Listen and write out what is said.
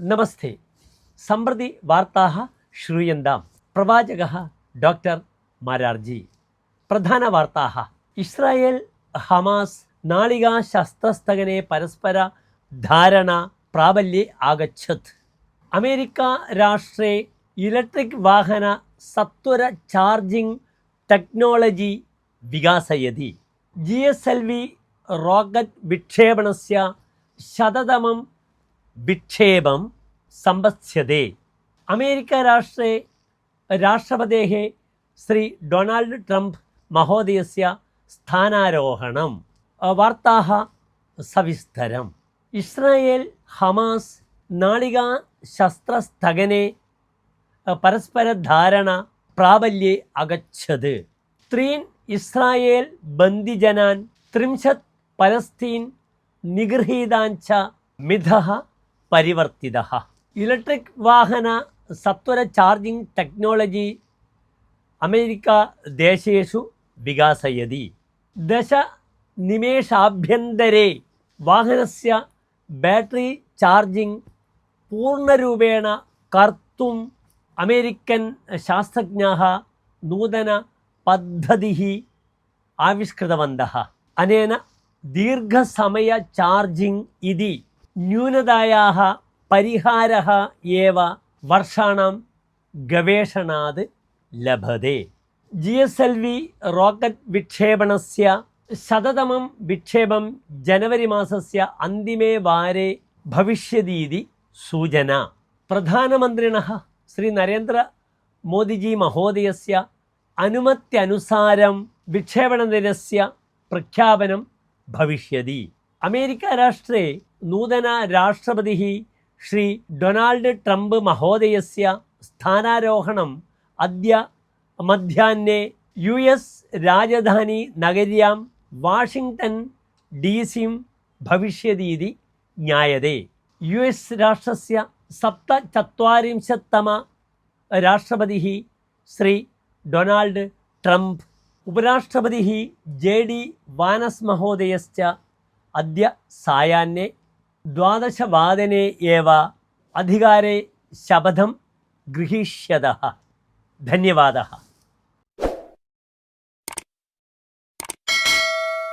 നമസ്തേ. സമ്പ്രതി വാർത്താ ശ്രൂയന്താം. പ്രവാചക ഡോക്ടർ മാരാർജി. പ്രധാന വാർത്താ ഇസ്രായേൽ ഹമാസ് നാളികാ ശസ്ത്രസ്ഥകനെ പരസ്പര ധാരണ പ്രാബല്യെ ആഗച്ഛത്. അമേരിക്ക രാഷ്ട്രേ ഇലക്ട്രിക് വാഹന സത്വര charging technology വികാസയതി. G S L V rocket വിക്ഷേപണസ്യ ശതതമം വിക്ഷേപം സമ്പസ്യതേ. അമേരിക്ക രാഷ്ട്രേ രാഷ്ട്രപതേഹെ ശ്രീ ഡൊണാൾഡ് ട്രംപ് മഹോദയസ്യ സ്ഥാനാരോഹണം. വാർത്താ സവിസ്തരം. ഇസ്രായേൽ ഹമാസ് നാളികാ ശസ്ത്രസ്ഥഗനെ പരസ്പരധാരണ പ്രാബല്യെ അഗച്ഛത് ത്രീൻ ഇസ്രായേൽ ബന്ദിജനാൻ ത്രിംശത് പലസ്തീൻ നിഗൃഹീതാൻ ച മിഥഃ പരിവർത്തിതः. ഇലക്ട്രിക് വാഹന സത്വര ചാർജിംഗ് ടെക്നോളജി അമേരിക്ക ദേശേഷു വികാസയതി. ദശ നിമേഷാഭ്യന്തരെ വാഹനസ്യ ബാറ്ററി ചാർജിംഗ് പൂർണരൂപേണ കർത്തും അമേരിക്കൻ ശാസ്ത്രജ്ഞാः നൂതന പദ്ധതിः ആവിഷ്കൃതവന്ത. അനേന ദീർഘസമയ ചാർജിംഗ് ഇതി ന്യൂനതായാഹ പരിഹാര ഏവ വർഷാണം ഗവേഷണാത് ലഭതേ. G S L V rocket വിക്ഷേപണസ്യ ശതതമം വിക്ഷേപം ജനുവരി മാസസ്യ അന്തിമേ വാരേ ഭവിഷ്യതീതി സൂചന. പ്രധാനമന്ത്രിണ ശ്രീ നരേന്ദ്ര മോദിജി മഹോദയസ്യ അനുമത്യനുസാരം വിക്ഷേപണദിനസ്യ പ്രഖ്യാപനം ഭവിഷ്യതി. അമേരിക്ക രാഷ്ട്രേ നൂതന രാഷ്ട്രപതി ശ്രീ ഡൊണാൾഡ് ട്രംപ് മഹോദയസ്യ സ്ഥാനാരോഹണം അദ്യ മധ്യാഹ്നെ യു എസ് രാജധാനി നഗര്യാം വാഷിംഗ്ടൺ ഡി സിം ഭവിഷ്യതീതി ജ്ഞായതേ യു എസ് രാഷ്ട്രസ്യ സപ്തചത്വരിംശത്തമ രാഷ്ട്രപതി ശ്രീ ഡൊണാൾഡ് ട്രംപ്. ഉപരാഷ്ട്രപതി ജെ ഡി വാനസ് മഹോദയശ്ച അദ്യ സായാഹ്നെ ദ്വാദശവാദനെ एव അധികാരെ ശപഥം ഗൃഹീഷ്യത. ധന്യവാദः.